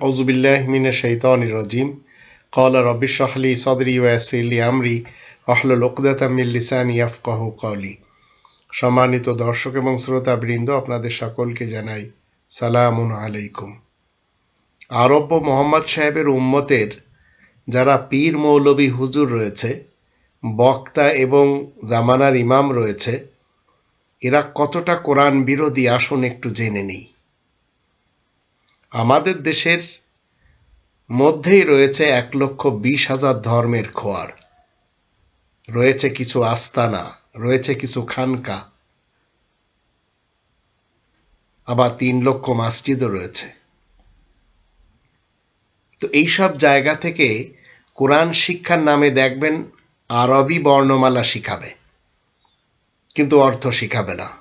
أعوذ بالله من الشيطان الرجيم قال رب اشرح لي صدري ويسر لي أمري واحلل عقدة من লিসানি ইয়াফকাহু قولي সম্মানিত দর্শক এবং শ্রোতা বৃন্দ আপনাদের সকলকে জানাই সালামুন আলাইকুম আরব্য মোহাম্মদ সাহেবের উম্মতের যারা পীর মৌলবী হুজুর রয়েছে বক্তা এবং জামানার ইমাম রয়েছে এরা কতটা কোরআন বিরোধী আসুন একটু জেনে নিই আমাদের দেশের মধ্যেই রয়েছে এক লক্ষ বিশ হাজার ধর্মের খোয়ার। রয়েছে কিছু আস্তানা, রয়েছে কিছু খানকা। আবার তিন লক্ষ মসজিদও রয়েছে। তো এইসব জায়গা থেকে কোরআন শিক্ষার নামে দেখবেন, আরবি বর্ণমালা শিখাবে। কিন্তু অর্থ শিখাবে না।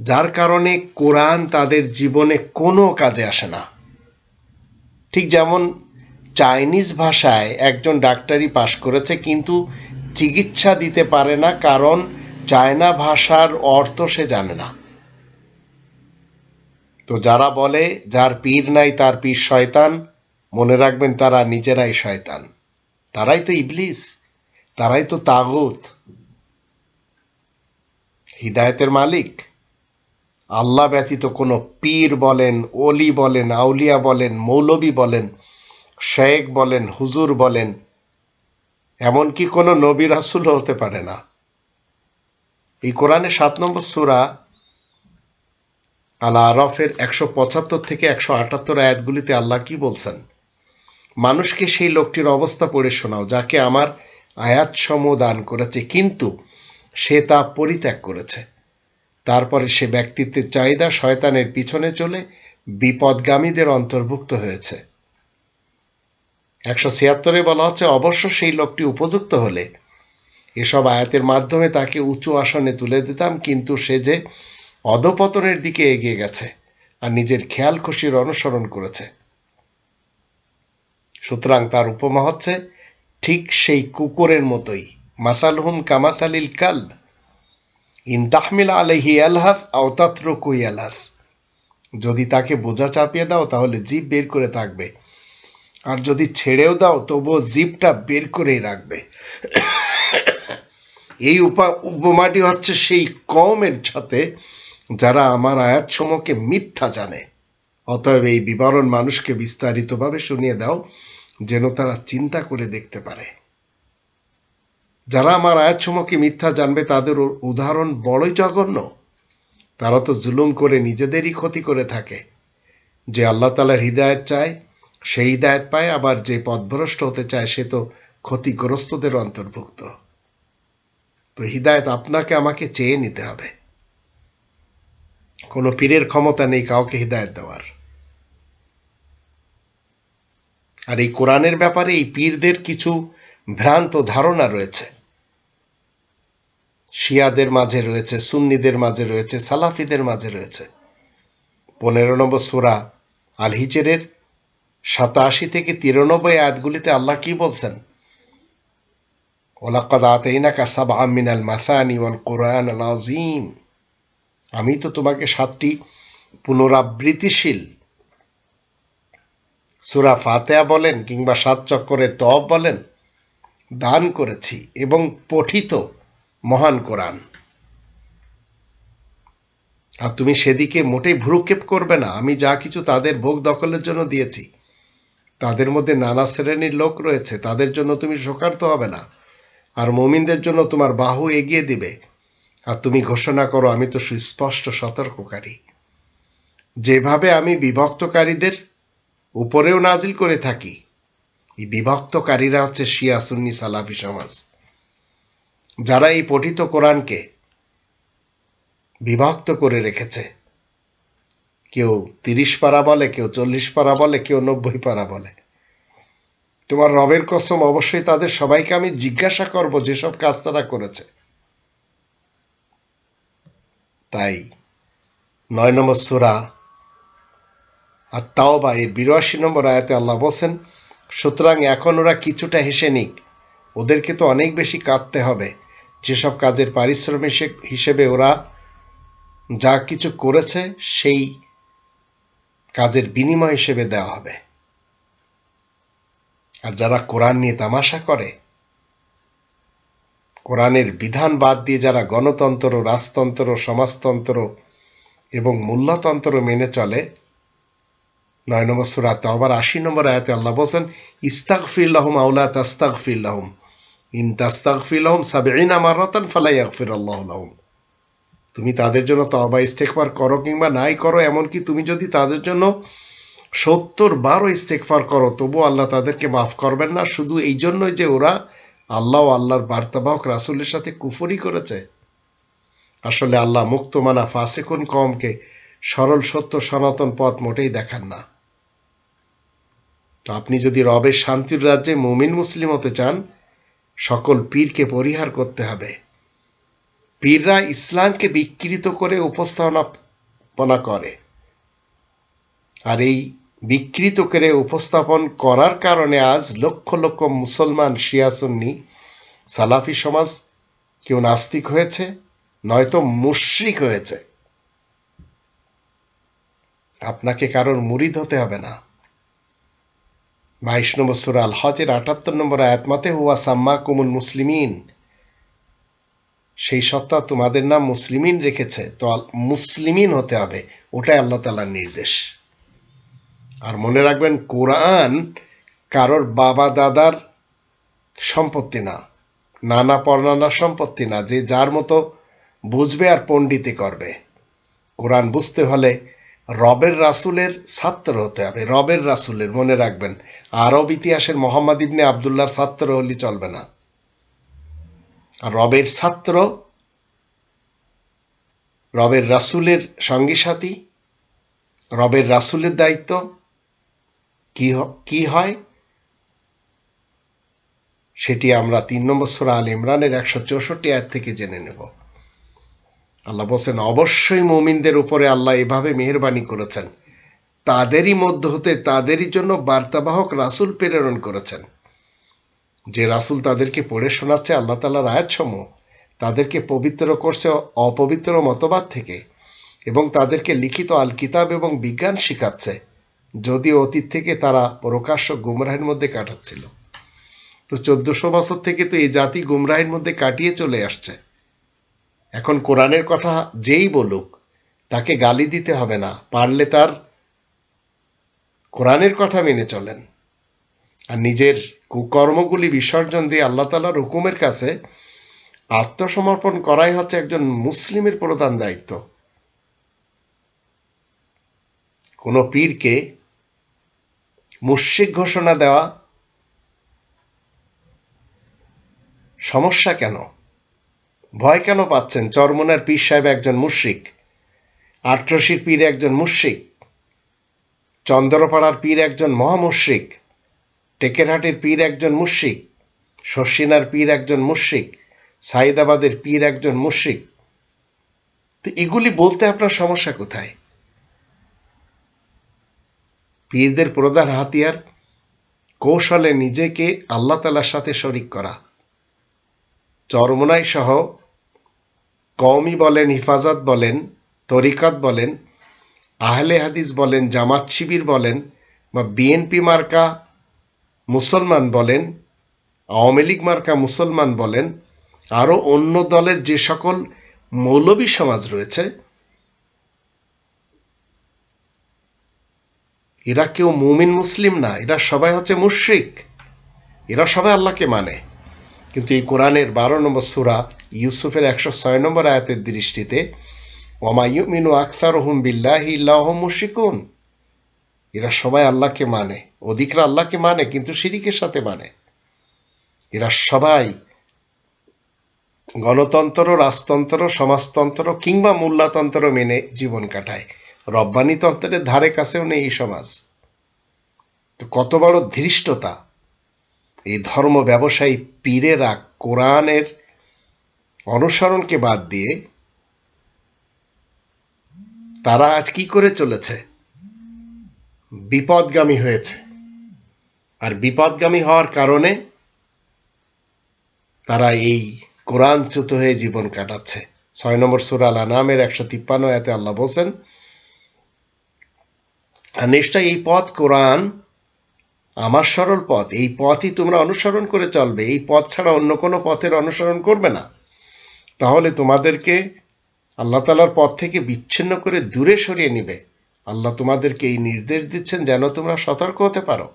যার কারণে কোরআন তাদের জীবনে কোনো কাজে আসে না। ঠিক যেমন চাইনিজ ভাষায় একজন ডাক্তারি পাশ করেছে, কিন্তু চিকিৎসা দিতে পারে না কারণ চায়না ভাষার অর্থ সে জানে না। তো যারা বলে, যার পীর নাই তার পীর শয়তান মনে রাখবেন তারা নিজেরাই শয়তান। তারাই তো ইবলিস, তারাই তো তাগুত। হিদায়তের মালিক। আল্লাহ ব্যতীত কোনো পীর বলেন অলি বলেন, আউলিয়া বলেন, মৌলবী বলেন, শেখ বলেন, হুজুর বলেন, এমনকি কোনো নবী রাসুল হতে পারে না। এই কোরআনে সাত নম্বর সুরা আল আরফের একশো পঁচাত্তর থেকে একশো আটাত্তর আয়াতগুলিতে আল্লাহ কি বলছেন? মানুষকে সেই লোকটির অবস্থা পড়ে শোনাও, যাকে আমার আয়াত সম দান করেছে, কিন্তু সে তা পরিত্যাগ করেছে। তারপরে সে ব্যক্তিত্বের চাহিদা শয়তানের পিছনে চলে বিপদগামীদের অন্তর্ভুক্ত হয়েছে। একশো ছিয়াত্তরে বলা হচ্ছে, অবশ্য সেই লোকটি উপযুক্ত হলে এসব আয়াতের মাধ্যমে তাকে উঁচু আসনে তুলে দিতাম, কিন্তু সে যে অধপতনের দিকে এগিয়ে গেছে আর নিজের খেয়াল খুশির অনুসরণ করেছে। সুতরাং তার উপমা হচ্ছে, ঠিক সেই কুকুরের মতোই, মাসালহুম কামাসালিল কালব। ইন তাহমিল আলহি আলহাস আওতাত্রকু আলহাস যদি তাকে বোঝা চাপিয়ে দাও, তাহলে জিভ বের করে থাকবে। আর যদি ছেড়েও দাও, তবুও জিভটা বের করেই রাখবে। এই উপা উপমাটি হচ্ছে সেই কমের সাথে যারা আমার আয়াত সমকে মিথ্যা জানে। অতএব এই বিবরণ মানুষকে বিস্তারিতভাবে শুনিয়ে দাও, যেন তারা চিন্তা করে দেখতে পারে। যারা আমার আয়াতসমূহকে মিথ্যা জানবে, তাদের উদাহরণ বড়ই জঘন্য। তারা তো জুলুম করে নিজেদেরই ক্ষতি করে থাকে। যে আল্লাহ তালার হৃদায়ত চায়, সেই হৃদায়ত পায়, আবার যে পথভ্রষ্ট হতে চায়, সে তো ক্ষতিগ্রস্তদের অন্তর্ভুক্ত। তো হৃদায়ত আপনাকে, আমাকে চেয়ে নিতে হবে। কোনো পীরের ক্ষমতা নেই কাউকে হৃদায়ত দেওয়ার। আর এই কোরআনের ব্যাপারে এই পীরদের কিছু ভ্রান্ত ধারণা রয়েছে। শিয়াদের মাঝে রয়েছে, সুন্নিদের মাঝে রয়েছে, সালাফিদের মাঝে রয়েছে। পনেরো নম্বর সুরা আল হিচেরের সাতাশি থেকে তিরানব্বই আয়াতগুলিতে আল্লাহ কি বলছেন? ওলাকাদ আতেইনাকা সাবা মিনাল মাসানি ওয়াল কোরআন আল আজিম আমি তো তোমাকে সাতটি পুনরাবৃত্তিশীল সুরা ফাতেয়া বলেন কিংবা সাত চক্করের তব বলেন দান করেছি এবং পঠিত মহান কোরআন। আর তুমি সেদিকে মোটেই ভ্রুক্ষেপ করবে না। আমি যা কিছু তাদের ভোগ দখলের জন্য দিয়েছি, তাদের মধ্যে নানা শ্রেণির লোক রয়েছে, তাদের জন্য তুমি শোকার্ত হবে না। আর মোমিনদের জন্য তোমার বাহু এগিয়ে দিবে। আর তুমি ঘোষণা করো, আমি তো সুস্পষ্ট সতর্ককারী। যেভাবে আমি বিভক্তকারীদের উপরেও নাজিল করে থাকি এই বিভক্তকারীরা হচ্ছে শিয়া সুন্নি সালাফি সমাজ। যারা এই পঠিত কোরআনকে বিভক্ত করে রেখেছে, কেউ তিরিশ পারা বলে, কেউ চল্লিশ পারা বলে, কেউ নব্বই পারা বলে, তোমার রবের কসম, অবশ্যই তাদের সবাইকে আমি জিজ্ঞাসা করব যেসব কাজ তারা করেছে। তাই নয় নম্বর সুরা আর তাও বা এই বিরাশি নম্বর আয়াতে আল্লাহ বলছেন সুতরাং এখন ওরা কিছুটা হেসে নিক। ওদেরকে তো অনেক বেশি কাঁদতে হবে। যেসব কাজের পারিশ্রমিক হিসেবে ওরা যা কিছু করেছে, সেই কাজের বিনিময় হিসেবে দেওয়া হবে। আর যারা কোরআন নিয়ে তামাশা করে, কোরআনের বিধান বাদ দিয়ে যারা গণতন্ত্র, রাজতন্ত্র, সমাজতন্ত্র এবং মূল্যতন্ত্র মেনে চলে নয় নম্বর সুরাত আবার আশি নম্বর আয়াতে আল্লাহ বলছেন ইস্তাক ফিল্লাহম আউলা তাস্তাক ফিল্লাহম ইন তাস্তাক ফিল্লাহম সাবেইন আমার রতন ফালাই আকফির আল্লাহ তুমি তাদের জন্য তবা ইস্তেকবার করো কিংবা নাই করো, এমনকি তুমি যদি তাদের জন্য সত্তর বারো ইস্তেকফার করো তবু আল্লাহ তাদেরকে মাফ করবেন না। শুধু এই জন্যই যে ওরা আল্লাহ আল্লাহর বার্তাবাহক রাসুলের সাথে কুফরি করেছে। আসলে আল্লাহ মুক্তমানা ফাসেকুন কমকে সরল সত্য সনাতন পথ মোটেই দেখান না। তো আপনি যদি রবের শান্তির রাজ্যে মুমিন মুসলিম হতে চান, সকল পীরকে পরিহার করতে হবে। পীররা ইসলামকে বিকৃত করে উপস্থাপনা করে। আর এই বিকৃত করে উপস্থাপন করার কারণে আজ লক্ষ লক্ষ মুসলমান শিয়াসুন্নি সালাফি সমাজ কেউ নাস্তিক হয়েছে, নয়তো মুশ্রিক হয়েছে। আপনাকে কারোর মুরিদ হতে হবে না। বাইশ নম্বর সুরা আল হজের আটাত্তর নম্বর আয়াতমাতে হুয়া সাম্মা কুমুল মুসলিমিন। সেই সত্তা তোমাদের নাম মুসলিমিন রেখেছে, তো মুসলিমিন হতে হবে, ওটাই আল্লাহ তালার নির্দেশ। আর মনে রাখবেন, কোরআন কারোর বাবা দাদার সম্পত্তি না, নানা পরনানার সম্পত্তি না, যে যার মতো বুঝবে আর পণ্ডিতে করবে। কোরআন বুঝতে হলে রবের রাসুলের ছাত্র হতে হবে, রবের রাসুলের, মনে রাখবেন। আরব ইতিহাসের মোহাম্মদ ইবনে আবদুল্লাহর ছাত্র হলে চলবে না। রবের ছাত্র, রবের রাসুলের সঙ্গী সাথী, রবের রাসুলের দায়িত্ব, কি কি হয়? সেটি আমরা তিন নম্বর সুরা আল ইমরানের একশো চৌষট্টি আয়াত থেকে জেনে নেব। আল্লাহ বলছেন, অবশ্যই মুমিনদের উপরে আল্লাহ এভাবে মেহরবানি করেছেন। তাদেরই মধ্য হতে তাদেরই জন্য বার্তাবাহক রাসুল প্রেরণ করেছেন। যে রাসুল তাদেরকে পড়ে শোনাচ্ছে আল্লাহ তালার আয়াতসমূহ, তাদেরকে পবিত্র করছে অপবিত্র মতবাদ থেকে এবং তাদেরকে লিখিত আল কিতাব এবং বিজ্ঞান শিখাচ্ছে, যদিও অতীত থেকে তারা প্রকাশ্য গুমরাহের মধ্যে কাটাচ্ছিল। তো চোদ্দশো বছর থেকে তো এই জাতি গুমরাহের মধ্যে কাটিয়ে চলে আসছে। এখন কোরআনের কথা যেই বলুক, তাকে গালি দিতে হবে না, পারলে তার কোরআনের কথা মেনে চলেন। আর নিজের কুকর্মগুলি বিসর্জন দিয়ে আল্লাহ তালার হুকুমের কাছে আত্মসমর্পণ করাই হচ্ছে একজন মুসলিমের প্রধান দায়িত্ব। কোনো পীরকে মুশ্রিক ঘোষণা দেওয়া সমস্যা কেন? ভয় কেন পাচ্ছেন? চরমনার পীর সাহেব একজন মুশ্রিক। আট্রসির পীর একজন মুশ্রিক। চন্দ্রপাড়ার পীর একজন মহামুশ্রিক। টেকেরহাটের পীর একজন মুশ্রিক। শর্ষিনার পীর একজন মুশ্রিক। সাইদাবাদের পীর একজন মুশ্রিক। তো এগুলি বলতে আপনার সমস্যা কোথায়? পীরদের প্রধান হাতিয়ার, কৌশলে নিজেকে আল্লাহ তালার সাথে শরিক করা। চরমনাই সহ কওমি বলেন, হিফাজত বলেন, তরিকত বলেন, আহলে হাদিস বলেন, জামাত শিবির বলেন বা বিএনপি মার্কা মুসলমান বলেন, আওয়ামী লীগ মার্কা মুসলমান বলেন, আরও অন্য দলের যে সকল মৌলবী সমাজ রয়েছে, এরা কেউ মুমিন মুসলিম না, এরা সবাই হচ্ছে মুশ্রিক, এরা সবাই আল্লাহকে মানে। কিন্তু এই কোরআনের বারো নম্বর সুরা ইউসুফের একশো ছয় নম্বর আয়াতের দৃষ্টিতে ওমায়ুমিনু আখতার হুম বিল্লাহি ইল্লাহ মুশিকুন এরা সবাই আল্লাহকে মানে। অধিকরা আল্লাহকে মানে কিন্তু শিরিকের সাথে মানে। এরা সবাই গণতন্ত্র, রাজতন্ত্র, সমাজতন্ত্র কিংবা মূল্যতন্ত্র মেনে জীবন কাটায়। রব্বানি তন্ত্রের ধারে কাছেও নেই এই সমাজ। তো কত বড় ধৃষ্টতা। এই ধর্ম ব্যবসায়ী পীরেরা কোরআনের অনুসরণকে বাদ দিয়ে তারা আজ কি করে চলেছে? বিপদগামী হয়েছে। আর বিপদগামী হওয়ার কারণে তারা এই কোরআনচ্যুত হয়ে জীবন কাটাচ্ছে। ছয় নম্বর সুরাল আনামের একশো তিপ্পান্ন এতে আল্লাহ বলছেন, আর নিশ্চয় এই পথ কোরআন আমার সরল পথ। এই পথই তোমরা অনুসরণ করে চলবে। এই পথ ছাড়া অন্য কোনো পথের অনুসরণ করবে না। তাহলে তোমাদেরকে আল্লাহ তালার পথ থেকে বিচ্ছিন্ন করে দূরে সরিয়ে নিবে। আল্লাহ তোমাদেরকে এই নির্দেশ দিচ্ছেন যেন তোমরা সতর্ক হতে পারো।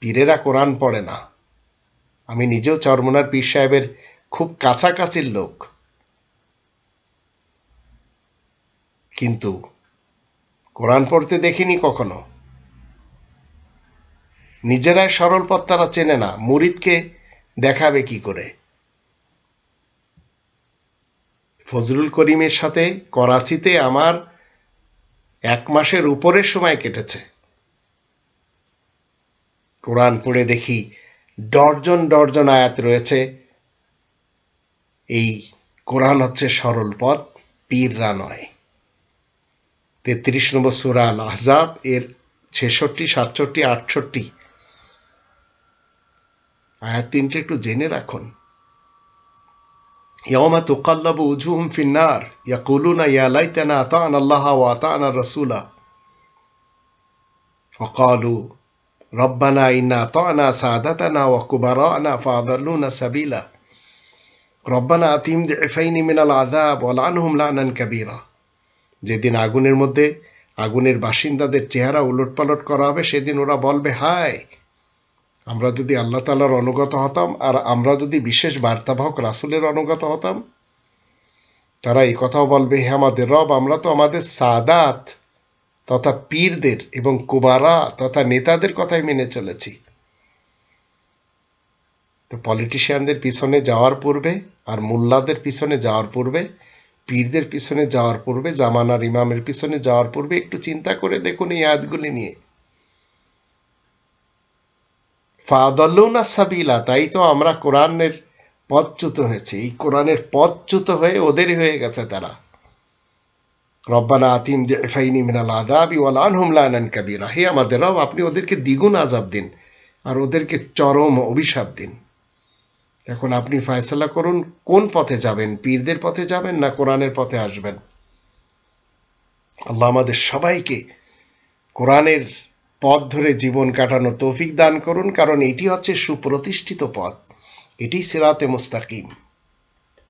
পীরেরা কোরআন পড়ে না। আমি নিজেও চরমনার পীর সাহেবের খুব কাছাকাছির লোক। কিন্তু কোরআন পড়তে দেখিনি কখনো। নিজেরাই সরল পথ তারা চেনে না। মুরিদকে দেখাবে কি করে? ফজলুল করিমের সাথে করাচিতে আমার এক মাসের উপরের সময় কেটেছে। কোরআন পড়ে দেখি ডর্জন ডর্জন আয়াত রয়েছে। এই কোরআন হচ্ছে সরল পথ পীররা নয়। তেত্রিশ নম্বর সুরা আল আহজাব এর ছেষট্টি, সাতষট্টি, আটষট্টি। আয়াত তিনটে একটু জেনে রাখুন। يوم تقلب وجوههم في النار يقولون يا ليتنا أطعنا الله وأطعنا الرسول وقالوا ربنا إنا أطعنا سادتنا وكبراءنا فأضلونا سبيلا ربنا أتهم ضعفين من العذاب ولعنهم لعنا كبيرا যেদিন আগুনের মধ্যে আগুনের বাসিন্দাদের চেহারা উলটপালট করা হবে সেদিন ওরা বলবে হায় আমরা যদি আল্লাহ তালার অনুগত হতাম আর আমরা যদি বিশেষ বার্তাবাহক রাসুলের অনুগত হতাম, তারা এই কথাও বলবে, হে আমাদের রব, আমরা তো আমাদের সাদাত তথা পীরদের এবং কুবারা তথা নেতাদের কথাই মেনে চলেছি। তো পলিটিশিয়ানদের পিছনে যাওয়ার পূর্বে আর মোল্লাদের পিছনে যাওয়ার পূর্বে, পীরদের পিছনে যাওয়ার পূর্বে, জামানার ইমামের পিছনে যাওয়ার পূর্বে একটু চিন্তা করে দেখুন এই আয়াতগুলি নিয়ে। ফাদল্লুনা সাবিলা, তাই তো আমরা কোরআনের পদচ্যুত হয়েছে। এই কোরআনের পদচ্যুত হয়ে ওদেরই হয়ে গেছে তারা। রব্বানা আতিম জেফাইনি মিনাল আদাবি ওয়াল আনহুম লানান কাবীরা। হে আমাদের রব, আপনি ওদেরকে দ্বিগুণ আজাব দিন আর ওদেরকে চরম অভিশাপ দিন। এখন আপনি ফয়সলা করুন, কোন পথে যাবেন? পীরদের পথে যাবেন না কোরআনের পথে আসবেন? আল্লাহ আমাদের সবাইকে কোরআনের পথ ধরে জীবন কাটানো তৌফিক দান করুন, কারণ এটি হচ্ছে সুপ্রতিষ্ঠিত পথ। এটি সিরাতে মুস্তাকিম।